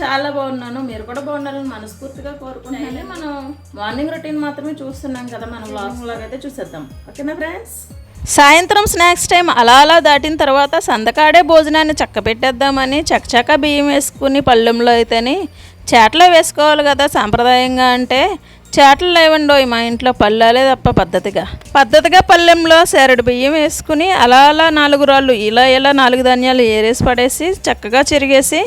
చాలా బాగున్నాను. మీరు కూడా బాగుండాలని మనస్ఫూర్తిగా కోరుకుంటున్నాను. మనం మార్నింగ్ రొటీన్ మాత్రమే చూస్తున్నాం కదా మనం వ్లాగ్స్ లాగా అయితే చూసేద్దాం. ఓకేనా ఫ్రెండ్స్? సాయంత్రం స్నాక్స్ టైం అలా అలా దాటిన తర్వాత సందకాడే భోజనాన్ని చక్క పెట్టేద్దామని చకచక బియ్యం వేసుకుని పళ్ళెంలో అయితేని చేటలో వేసుకోవాలి కదా సాంప్రదాయంగా అంటే. చేటలు లేవండోయ్ మా ఇంట్లో పళ్ళాలే తప్ప పద్ధతిగా. పద్ధతిగా పళ్ళెంలో సెరడు బియ్యం వేసుకుని అలా అలా నాలుగు రాళ్ళు ఇలా ఇలా నాలుగు ధాన్యాలు ఏరేసి పడేసి చక్కగా చెరిగేసి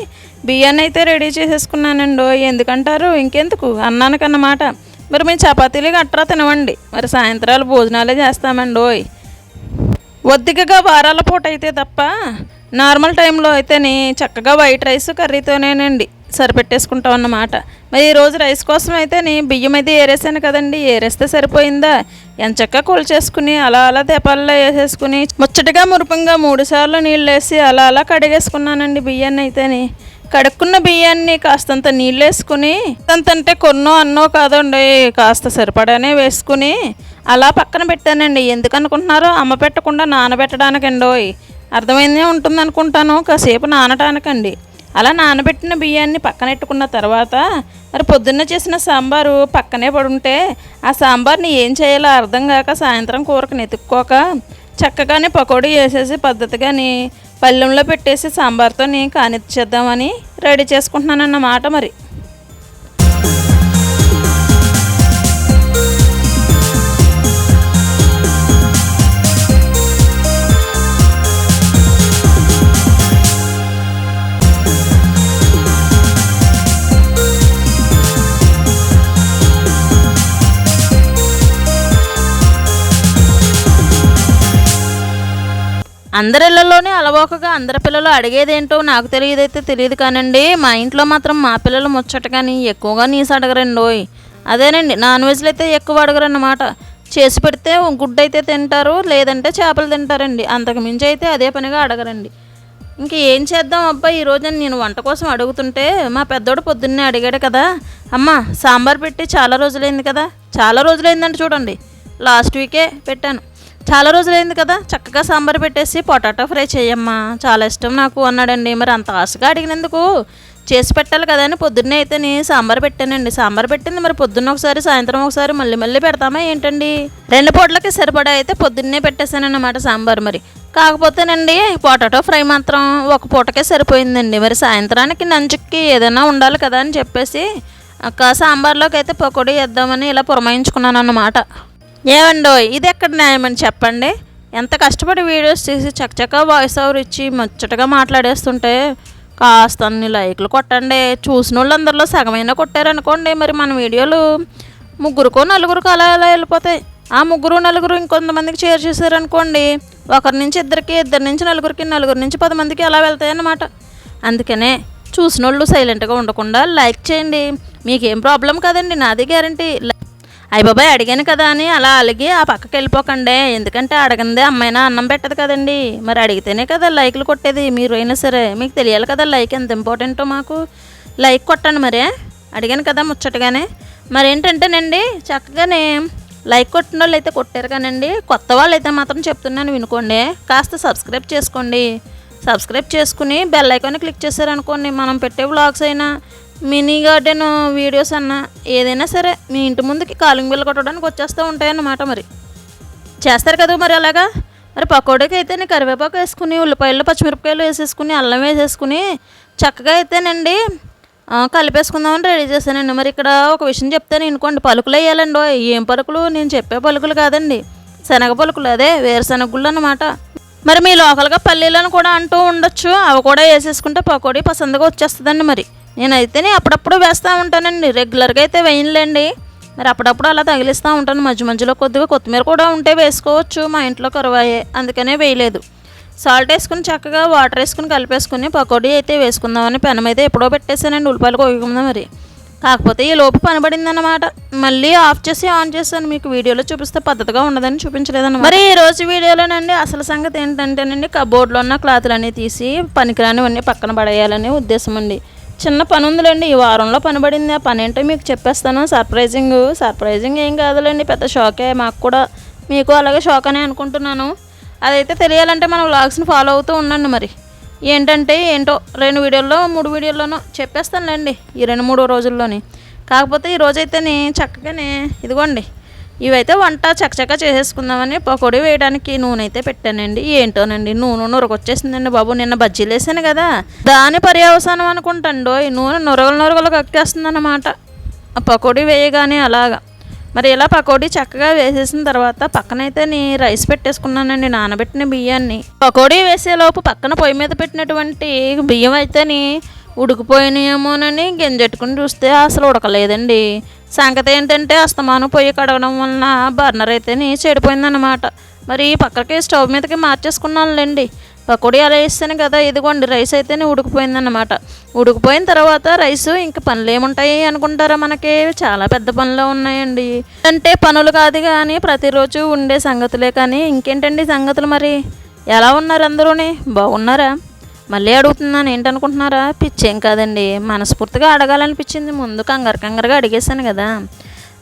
బియ్యాన్ని అయితే రెడీ చేసేసుకున్నానండో ఎందుకంటారు? ఇంకెందుకు? అన్నానికన్నమాట మరి మేము చపాతీలు గట్రా తినవండి. మరి సాయంత్రాలు భోజనాలే చేస్తామండోయ్. ఒద్దికగా వారాల పూట అయితే తప్ప నార్మల్ టైంలో అయితేనే చక్కగా వైట్ రైస్ కర్రీతోనేనండి. సరిపెట్టేసుకుంటాం అన్నమాట. మరి ఈరోజు రైస్ కోసం అయితే నేను బియ్యం అయితే ఏరేసాను కదండి ఏరేస్తే సరిపోయిందా? ఎంచక్క కొలిచేసుకుని అలా అలా తెపాల్లో వేసేసుకుని ముచ్చటగా మురుపంగా మూడు సార్లు నీళ్ళు వేసి అలా అలా కడిగేసుకున్నానండి బియ్యాన్ని అయితేని. కడుక్కున్న బియ్యాన్ని కాస్తంత నీళ్ళు వేసుకుని అంతంటే కొన్నో అన్నో కాదండి కాస్త సరిపడానే వేసుకుని అలా పక్కన పెట్టానండి. ఎందుకనుకుంటున్నారో అమ్మ పెట్టకుండా నానబెట్టడానికండోయ్. అర్థమైందే ఉంటుంది అనుకుంటాను కాసేపు నానటానికండి. అలా నానబెట్టిన బియ్యాన్ని పక్కనెట్టుకున్న తర్వాత మరి పొద్దున్న చేసిన సాంబారు పక్కనే పడుంటే ఆ సాంబార్ని ఏం చేయాలో అర్థం కాక సాయంత్రం కూరకు నెతుక్కోక చక్కగానే పకోడీ వేసేసి పద్ధతిగాని పళ్ళెంలో పెట్టేసి సాంబార్తోని కానిచ్చేద్దామని రెడీ చేసుకుంటున్నాను అన్నమాట మరి. అందరిళ్ళలోనే అలవోకగా అందరి పిల్లలు అడిగేదేంటో నాకు తెలియదైతే తెలియదు కానండి. మా ఇంట్లో మాత్రం మా పిల్లలు ముచ్చట కానీ ఎక్కువగా నీసు అడగరండి ఓయ్ అదేనండి నాన్ వెజ్లు అయితే ఎక్కువ అడగరన్నమాట. చేసి పెడితే గుడ్డు అయితే తింటారు లేదంటే చేపలు తింటారండి. అంతకు మించి అయితే అదే పనిగా అడగరండి. ఇంక ఏం చేద్దాం అబ్బా ఈరోజు నేను వంట కోసం అడుగుతుంటే మా పెద్దోడు పొద్దున్నే అడిగాడు కదా. అమ్మ సాంబార్ పెట్టి చాలా రోజులైంది కదా. చాలా రోజులైందంటే చూడండి. లాస్ట్ వీకే పెట్టాను. చాలా రోజులైంది కదా. చక్కగా సాంబార్ పెట్టేసి పొటాటో ఫ్రై చేయమ్మా. చాలా ఇష్టం నాకు అన్నాడండి. మరి అంత ఆశగా అడిగినందుకు చేసి పెట్టాలి కదా అని పొద్దున్నే అయితే నేను సాంబార్ పెట్టానండి. సాంబార్ పెట్టింది మరి పొద్దున్న ఒకసారి సాయంత్రం ఒకసారి మళ్ళీ మళ్ళీ పెడతామా ఏంటండి? రెండు పూటలకి సరిపడా అయితే పొద్దున్నే పెట్టేశానన్నమాట సాంబార్ మరి. కాకపోతేనండి పొటాటో ఫ్రై మాత్రం ఒక పూటకే సరిపోయిందండి. మరి సాయంత్రానికి నంచుకి ఏదైనా ఉండాలి కదా అని చెప్పేసి అక్క సాంబార్లోకి అయితే పకోడీ వేద్దామని ఇలా పురమాయించుకున్నాను అన్నమాట ఏమండో ఇది ఎక్కడ న్యాయమని చెప్పండి? ఎంత కష్టపడి వీడియోస్ తీసి చక్కచక్క వాయిస్ ఓవర్ ఇచ్చి ముచ్చటగా మాట్లాడేస్తుంటే కాస్త అన్ని లైక్లు కొట్టండి. చూసిన వాళ్ళందరిలో సగమైనా కొట్టారనుకోండి మరి మన వీడియోలు ముగ్గురుకో నలుగురికి అలా అలా వెళ్ళిపోతాయి. ఆ ముగ్గురు నలుగురు ఇంకొంతమందికి షేర్ చేశారనుకోండి ఒకరి నుంచి ఇద్దరికి ఇద్దరి నుంచి నలుగురికి నలుగురి నుంచి పది మందికి అలా వెళ్తాయి అన్నమాట అందుకనే చూసిన వాళ్ళు సైలెంట్గా ఉండకుండా లైక్ చేయండి. మీకేం ప్రాబ్లం కదండి నాది గ్యారంటీ అయ్య బాబాయ్ అడిగాను కదా అని అలా అలిగి ఆ పక్కకి వెళ్ళిపోకండి. ఎందుకంటే అడగందే అమ్మాయినా అన్నం పెట్టదు కదండి. మరి అడిగితేనే కదా లైక్లు కొట్టేది మీరు అయినా సరే. మీకు తెలియాలి కదా లైక్ ఎంత ఇంపార్టెంటో మాకు. లైక్ కొట్టండి మరే. అడిగాను కదా ముచ్చటగానే. మరి ఏంటంటేనండి చక్కగానే లైక్ కొట్టిన వాళ్ళు అయితే కొట్టారు కానండి. కొత్త వాళ్ళు అయితే మాత్రం చెప్తున్నాను వినుకోండి. కాస్త సబ్స్క్రైబ్ చేసుకోండి. సబ్స్క్రైబ్ చేసుకుని బెల్ ఐకాన్ క్లిక్ చేశారనుకోండి. మనం పెట్టే వ్లాగ్స్ అయినా మినీ గార్డెన్ వీడియోస్ అన్నా ఏదైనా సరే మీ ఇంటి ముందుకి కాలింగ్ బిల్ కొట్టడానికి వచ్చేస్తూ ఉంటాయన్నమాట మరి. చేస్తారు కదా మరి అలాగా? మరి పకోడీకి అయితే నేను కరివేపాకు వేసుకుని ఉల్లిపాయలు పచ్చిమిరపకాయలు వేసేసుకుని అల్లం వేసేసుకుని చక్కగా అయితేనండి కలిపేసుకుందామని రెడీ చేశానండి. మరి ఇక్కడ ఒక విషయం చెప్తాను అనుకోండి పలుకులు వేయాలండి ఏం పలుకులు? నేను చెప్పే పలుకులు కాదండి. శనగ పలుకులు అదే వేరుశనగ గుళ్ళు అనమాట మరి మీ లోకల్గా పల్లీలను కూడా అంటూ ఉండొచ్చు. అవి కూడా వేసేసుకుంటే పకోడీ పసందగా వచ్చేస్తుందండి మరి. నేనైతేనే అప్పుడప్పుడు వేస్తూ ఉంటానండి. రెగ్యులర్గా అయితే వేయనులేండి. మరి అప్పుడప్పుడు అలా తగిలిస్తూ ఉంటాను. మధ్య మధ్యలో కొద్దిగా కొత్తిమీర కూడా ఉంటే వేసుకోవచ్చు. మా ఇంట్లో కరువాయే. అందుకనే వేయలేదు. సాల్ట్ వేసుకుని చక్కగా వాటర్ వేసుకుని కలిపేసుకుని పకోడీ అయితే వేసుకుందామని పెనం అయితే ఎప్పుడో పెట్టేశానండి. ఉల్లిపాయలు కోయకుండా మరి. కాకపోతే ఈ లోపు పనబడిందన్నమాట మళ్ళీ ఆఫ్ చేసి ఆన్ చేశాను. మీకు వీడియోలో చూపిస్తే పద్ధతిగా ఉండదని చూపించలేదన్నమాట. మరి ఈ రోజు వీడియోలోనండి అసలు సంగతి ఏంటంటేనండి కబోర్డ్లో ఉన్న క్లాతులన్నీ తీసి పనికిరానివన్నీ పక్కన పడేయాలనే ఉద్దేశం అండి. చిన్న పని ఉందిలేండి ఈ వారంలో పనిపడింది ఆ పని ఏంటో మీకు చెప్పేస్తాను. సర్ప్రైజింగ్ సర్ప్రైజింగ్ ఏం కాదులేండి పెద్ద షాకే. మాకు కూడా మీకు అలాగే షాక్ అనే అనుకుంటున్నాను. అదైతే తెలియాలంటే మనం వ్లాగ్స్ని ఫాలో అవుతూ ఉండండి మరి. ఏంటంటే ఏంటో రెండు వీడియోల్లో మూడు వీడియోల్లోనో చెప్పేస్తానులేండి ఈ రెండు మూడు రోజుల్లోని. కాకపోతే ఈ రోజైతేనే చక్కగానే ఇదిగోండి ఇవైతే వంట చక్కచక్క చేసేసుకుందామని పకోడీ వేయడానికి నూనె అయితే పెట్టానండి. ఏంటోనండి? నూనె నొరగొచ్చేసిందండి బాబు. నిన్న బజ్జీలు వేసాను కదా. దాని పర్యవసానం అనుకుంటాండో ఈ నూనె నొరగలు నొరగలు కక్కేస్తుందన్నమాట. ఆ పకోడీ వేయగానే అలాగా. మరి ఇలా పకోడీ చక్కగా వేసేసిన తర్వాత పక్కనైతే నీ రైస్ పెట్టేసుకున్నానండి నానబెట్టిన బియ్యాన్ని. పకోడీ వేసేలోపు పక్కన పొయ్యి మీద పెట్టినటువంటి బియ్యం అయితేని ఉడికిపోయినాయేమోనని గింజెట్టుకుని చూస్తే అసలు ఉడకలేదండి. సంగతి ఏంటంటే అస్తమానం పొయ్యి కడగడం వలన బర్నర్ అయితేని చెడిపోయిందనమాట మరి పక్కకి స్టవ్ మీదకి మార్చేసుకున్నానులేండి. పకోడీ అలా వేస్తాను కదా ఇదిగోండి రైస్ అయితేనే ఉడికిపోయిందన్నమాట. ఉడికిపోయిన తర్వాత రైస్ ఇంకా పనులు ఏముంటాయి అనుకుంటారా మనకి? చాలా పెద్ద పనులు ఉన్నాయండి. అంటే పనులు కాదు కానీ ప్రతిరోజు ఉండే సంగతులే కానీ ఇంకేంటండి సంగతులు మరి? ఎలా ఉన్నారు అందరూని? బాగున్నారా? మళ్ళీ అడుగుతున్నాను ఏంటనుకుంటున్నారా? పిచ్చేం కాదండి. మనస్ఫూర్తిగా అడగాలనిపించింది. ముందు కంగారు కంగారుగా అడిగేశాను కదా.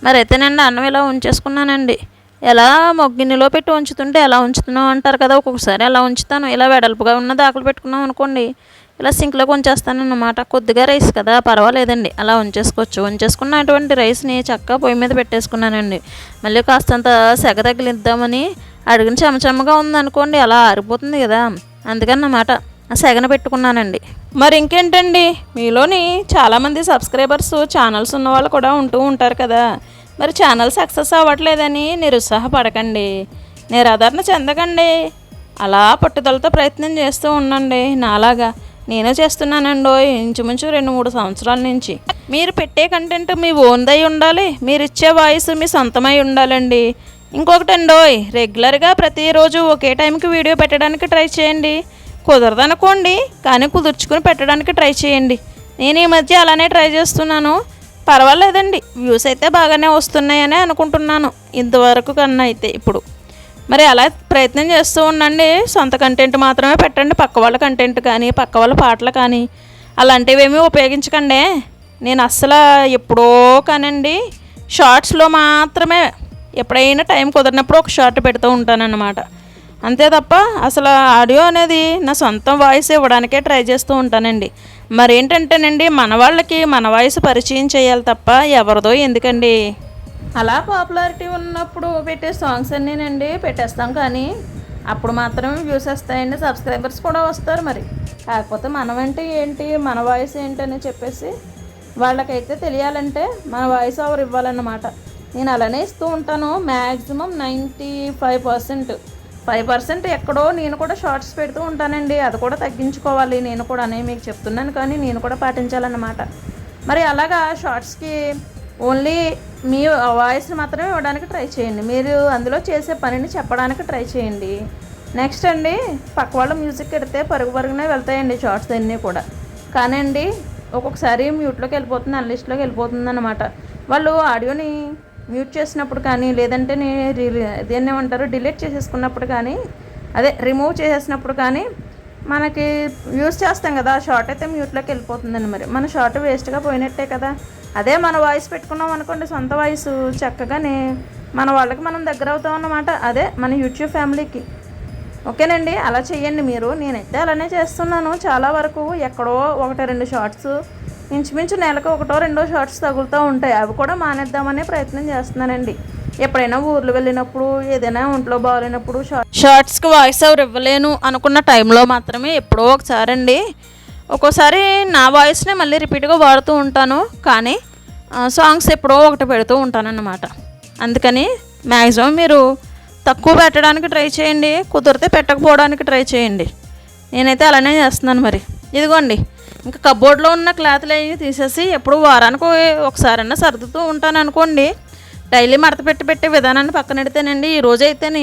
మరి అయితేనండి అన్నం ఇలా ఉంచేసుకున్నానండి. ఎలా మొగ్గిన్నిలో పెట్టి ఉంచుతుంటే ఎలా ఉంచుతున్నావు అంటారు కదా ఒక్కొక్కసారి ఎలా ఉంచుతాను? ఇలా వెడల్పుగా ఉన్న దాఖలు పెట్టుకున్నాం అనుకోండి ఇలా సింక్లోకి ఉంచేస్తాను అన్నమాట కొద్దిగా రైస్ కదా పర్వాలేదండి. అలా ఉంచేసుకోవచ్చు. ఉంచేసుకున్నటువంటి రైస్ని చక్కగా పొయ్యి మీద పెట్టేసుకున్నానండి. మళ్ళీ కాస్తంత సెగ తగిలిద్దామని అడిగిన చెమచెమ్మగా ఉందనుకోండి అలా ఆరిపోతుంది కదా. అందుకన్నమాట. సెగన పెట్టుకున్నానండి. మరి ఇంకేంటండి? మీలోని చాలామంది సబ్స్క్రైబర్స్ ఛానల్స్ ఉన్న వాళ్ళు కూడా ఉంటూ ఉంటారు కదా. మరి ఛానల్ సక్సెస్ అవ్వట్లేదని నిరుత్సాహపడకండి. నిరాదరణ చెందకండి. అలా పట్టుదలతో ప్రయత్నం చేస్తూ ఉండండి. నాలాగా నేనే చేస్తున్నానండో ఇంచుమించు రెండు మూడు సంవత్సరాల నుంచి. మీరు పెట్టే కంటెంట్ మీ ఓన్దై ఉండాలి. మీరు ఇచ్చే వాయిస్ మీ సొంతమై ఉండాలండి. ఇంకొకటి అండోయ్ రెగ్యులర్గా ప్రతిరోజు ఒకే టైంకి వీడియో పెట్టడానికి ట్రై చేయండి. కుదరదనుకోండి కానీ కుదుర్చుకుని పెట్టడానికి ట్రై చేయండి. నేను ఈ మధ్య అలానే ట్రై చేస్తున్నాను. పర్వాలేదండి వ్యూస్ అయితే బాగానే వస్తున్నాయని అనుకుంటున్నాను. ఇంతవరకు కన్నా అయితే ఇప్పుడు. మరి అలా ప్రయత్నం చేస్తూ ఉండండి. సొంత కంటెంట్ మాత్రమే పెట్టండి. పక్క వాళ్ళ కంటెంట్ కానీ పక్క వాళ్ళ పాటలు కానీ అలాంటివేమీ ఉపయోగించకండి. నేను అస్సలు ఎప్పుడో కానండి షార్ట్స్లో మాత్రమే ఎప్పుడైనా టైం కుదిరినప్పుడు ఒక షార్ట్ పెడుతూ ఉంటానన్నమాట. అంతే తప్ప అసలు ఆడియో అనేది నా సొంతం వాయిస్ ఇవ్వడానికే ట్రై చేస్తూ ఉంటానండి. మరేంటంటేనండి మన వాళ్ళకి మన వాయిస్ పరిచయం చేయాలి తప్ప ఎవరిదో ఎందుకండి? అలా పాపులారిటీ ఉన్నప్పుడు పెట్టే సాంగ్స్ అన్నీనండి పెట్టేస్తాం కానీ అప్పుడు మాత్రమే వ్యూస్ వస్తాయండి సబ్స్క్రైబర్స్ కూడా వస్తారు మరి. కాకపోతే మనం అంటే ఏంటి మన వాయిస్ ఏంటి అని చెప్పేసి వాళ్ళకైతే తెలియాలంటే మన వాయిస్ ఓవర్ ఇవ్వాలన్నమాట. నేను అలానే ఇస్తూ ఉంటాను maximum ninety five percent five percent ఎక్కడో నేను కూడా షార్ట్స్ పెడుతూ ఉంటానండి. అది కూడా తగ్గించుకోవాలి. నేను కూడా అనే మీకు చెప్తున్నాను కానీ నేను కూడా పాటించాలన్నమాట. మరి అలాగా షార్ట్స్కి ఓన్లీ మీ వాయిస్ని మాత్రమే ఇవ్వడానికి ట్రై చేయండి. మీరు అందులో చేసే పనిని చెప్పడానికి ట్రై చేయండి. నెక్స్ట్ అండి పక్క వాళ్ళ మ్యూజిక్ పెడితే పరుగు పరుగునే వెళ్తాయండి షార్ట్స్ అన్నీ కూడా. కానీ అండి ఒక్కొక్కసారి మ్యూట్లోకి వెళ్ళిపోతుంది అన్లిస్ట్లోకి వెళ్ళిపోతుంది అనమాట వాళ్ళు ఆడియోని మ్యూట్ చేసినప్పుడు కానీ లేదంటే నేను ఏమంటారు డిలీట్ చేసేసుకున్నప్పుడు కానీ అదే రిమూవ్ చేసేసినప్పుడు కానీ మనకి యూస్ చేస్తాం కదా ఆ షార్ట్ అయితే మ్యూట్లోకి వెళ్ళిపోతుందండి మరి. మన షార్ట్ వేస్ట్గా పోయినట్టే కదా. అదే మన వాయిస్ పెట్టుకున్నాం అనుకోండి సొంత వాయిస్ చక్కగానే మన వాళ్ళకి మనం దగ్గర అవుతాం అన్నమాట. అదే మన యూట్యూబ్ ఫ్యామిలీకి. ఓకేనండి? అలా చేయండి మీరు. నేనైతే అలానే చేస్తున్నాను. చాలా వరకు ఎక్కడో ఒకటి రెండు షార్ట్స్ ఇంచుమించు నెలకు ఒకటో రెండో షార్ట్స్ తగులుతూ ఉంటాయి. అవి కూడా మానేద్దామనే ప్రయత్నం చేస్తున్నానండి. ఎప్పుడైనా ఊర్లు వెళ్ళినప్పుడు ఏదైనా ఒంట్లో బాగాలేనప్పుడు షార్ట్స్కి వాయిస్ ఓవర్ ఇవ్వలేను అనుకున్న టైంలో మాత్రమే ఎప్పుడో ఒకసారి అండి ఒక్కోసారి నా వాయిస్నే మళ్ళీ రిపీట్గా వాడుతూ ఉంటాను. కానీ సాంగ్స్ ఎప్పుడో ఒకటి పెడుతూ ఉంటానన్నమాట. అందుకని మ్యాక్సిమం మీరు తక్కువ పెట్టడానికి ట్రై చేయండి. కుదిరితే పెట్టకపోవడానికి ట్రై చేయండి. నేనైతే అలానే చేస్తున్నాను మరి. ఇదిగోండి. ఇంకా కబోర్డ్లో ఉన్న క్లాత్లు అవి తీసేసి ఎప్పుడు వారానికి ఒకసారన్నా సర్దుతూ ఉంటాను అనుకోండి. డైలీ మడత పెట్టి పెట్టే విధానాన్ని పక్కన పెడితేనండి ఈ రోజు అయితేనే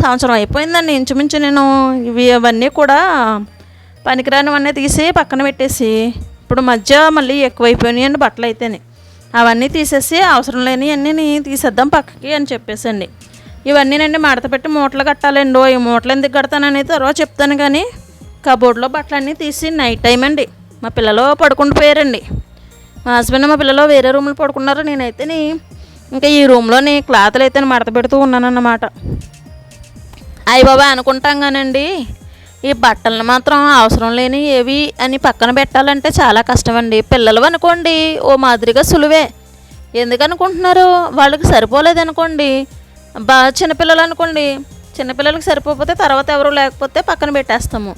సంవత్సరం అయిపోయిందండి. ఇంచుమించు నేను ఇవి అవన్నీ కూడా పనికిరానివన్నీ తీసి పక్కన పెట్టేసి ఇప్పుడు మధ్య మళ్ళీ ఎక్కువైపోయినాయండి బట్టలు అయితేనే. అవన్నీ తీసేసి అవసరం లేని అన్నీ తీసేద్దాం పక్కకి అని చెప్పేసండి. ఇవన్నీనండి మడత పెట్టి మూటలు కట్టాలండి ఈ మూటలు ఎందుకు కడతానని తర్వాత చెప్తాను కానీ కబోర్డ్లో బట్టలన్నీ తీసి నైట్ టైం అండి. మా పిల్లలు పడుకుంటూ పోయారండి. మా హస్బెండ్ మా పిల్లలు వేరే రూమ్లో పడుకున్నారు. నేనైతే ఇంకా ఈ రూమ్లోని క్లాతులు అయితే మడత పెడుతూ ఉన్నానన్నమాట. అయ్య బాబా అనుకుంటాం కానండి ఈ బట్టలను మాత్రం అవసరం లేని ఏవి అని పక్కన పెట్టాలంటే చాలా కష్టమండి. పిల్లలు అనుకోండి ఓ మాదిరిగా సులువే. ఎందుకనుకుంటున్నారు వాళ్ళకి సరిపోలేదనుకోండి బా చిన్నపిల్లలు అనుకోండి చిన్నపిల్లలకి సరిపోతే తర్వాత ఎవరు లేకపోతే పక్కన పెట్టేస్తాము.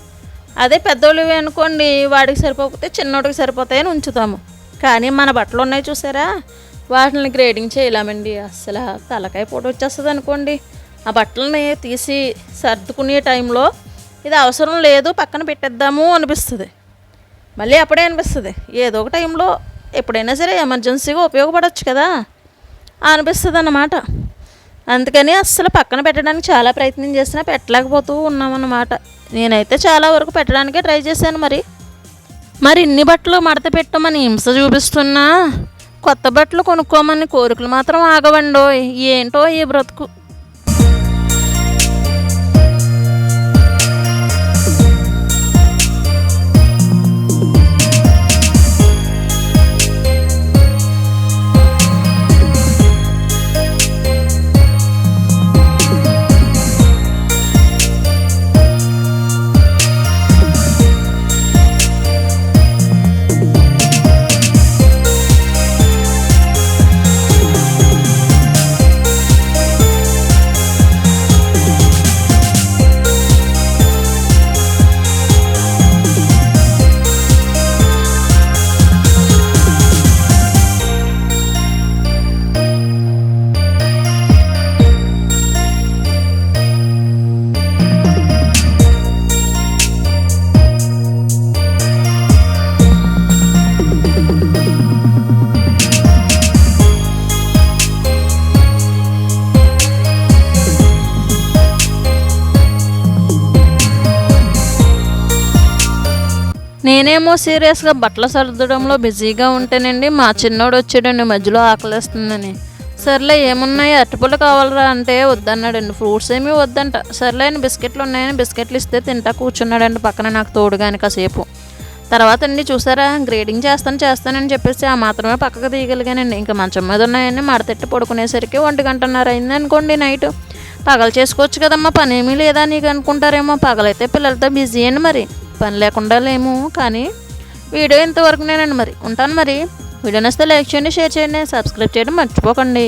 అదే పెద్దోళ్ళు అనుకోండి వాడికి సరిపోతే చిన్నోడికి సరిపోతాయని ఉంచుతాము. కానీ మన బట్టలు ఉన్నాయి చూసారా? వాటిని గ్రేడింగ్ చేయలేమండి. అసలు తలకాయ పూట వచ్చేస్తుంది అనుకోండి. ఆ బట్టలని తీసి సర్దుకునే టైంలో ఇది అవసరం లేదు పక్కన పెట్టేద్దాము అనిపిస్తుంది. మళ్ళీ అప్పుడే అనిపిస్తుంది. ఏదో ఒక టైంలో ఎప్పుడైనా సరే ఎమర్జెన్సీగా ఉపయోగపడవచ్చు కదా? అనిపిస్తుంది అన్నమాట అందుకని అస్సలు పక్కన పెట్టడానికి చాలా ప్రయత్నం చేసినా పెట్టలేకపోతూ ఉన్నామన్నమాట. నేనైతే చాలా వరకు పెట్టడానికే ట్రై చేశాను మరి. మరి ఇన్ని బట్టలు మడత పెట్టమని హింస చూపిస్తున్నా? కొత్త బట్టలు కొనుక్కోమని కోరికలు మాత్రం ఆగవండో ఏంటో ఈ బ్రతుకు? నేనేమో సీరియస్గా బట్టలు సర్దడంలో బిజీగా ఉంటేనండి మా చిన్నోడు వచ్చాడండి మధ్యలో ఆకలిస్తుందని. సర్లే ఏమున్నాయి? అరటిపళ్ళు కావాలరా అంటే వద్దన్నాడండి. ఫ్రూట్స్ ఏమీ వద్దంట. సర్లే అని బిస్కెట్లు ఉన్నాయని బిస్కెట్లు ఇస్తే తింటా కూర్చున్నాడండి పక్కన నాకు తోడుగాని కాసేపు. తర్వాత అండి చూసారా? గ్రేడింగ్ చేస్తాను చేస్తానని చెప్పేసి ఆ మాత్రమే పక్కకు తీయగలిగానండి. ఇంకా మంచం మీద ఉన్నాయని మడతెట్టి పడుకునేసరికి ఒంటి గంటన్నర అయింది అనుకోండి నైట్. పగలు చేసుకోవచ్చు కదమ్మా పనేమీ లేదా నీకు అనుకుంటారేమో. పగలైతే పిల్లలతో బిజీ అండి మరి. పని లేకుండా లేము కానీ వీడియో ఇంతవరకు నేనండి మరి ఉంటాను మరి. వీడియో నచ్చితే లైక్ చేయండి షేర్ చేయండి సబ్స్క్రైబ్ చేయడం మర్చిపోకండి.